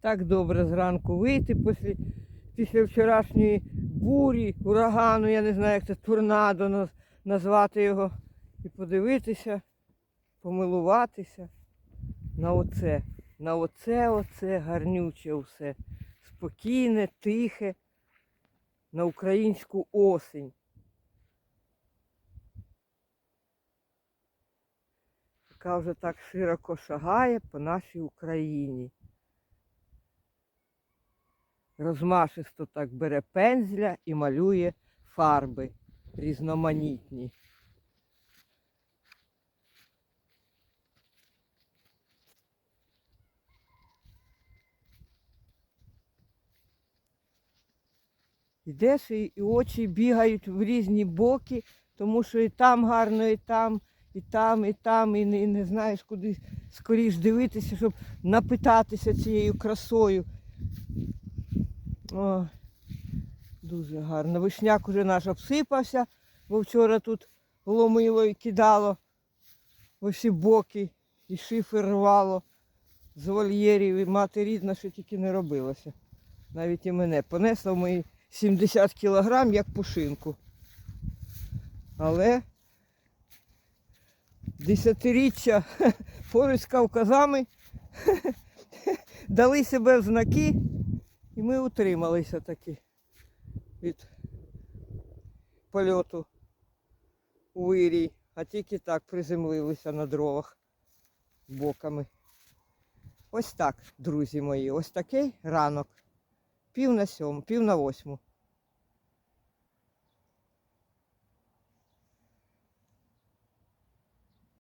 Так добре зранку вийти після, після вчорашньої бурі, урагану, я не знаю, як це торнадо назвати його, і подивитися, помилуватися на оце, на оце, оце гарнюче все. Спокійне, тихе, на українську осінь. яка вже так широко шагає по нашій Україні. Розмашисто так бере пензля і малює фарби різноманітні. Ідеш і, і очі бігають в різні боки, тому що і там гарно, і там, і там, і там, і не, і не знаєш, куди скоріш дивитися, щоб напитатися цією красою. О, дуже гарно. Вишняк уже наш обсипався, бо вчора тут ломило і кидало в усі боки, і шифер рвало з вольєрів, і мати рідна, що тільки не робилося. Навіть і мене понесло мої 70 кілограм, як пушинку. Але десятиріччя поруч з Кавказами дали себе в знаки, і ми утрималися таки від польоту у вирій, а тільки так приземлилися на дровах боками. Ось так, друзі мої, ось такий ранок. Пів на сьому, пів на восьму.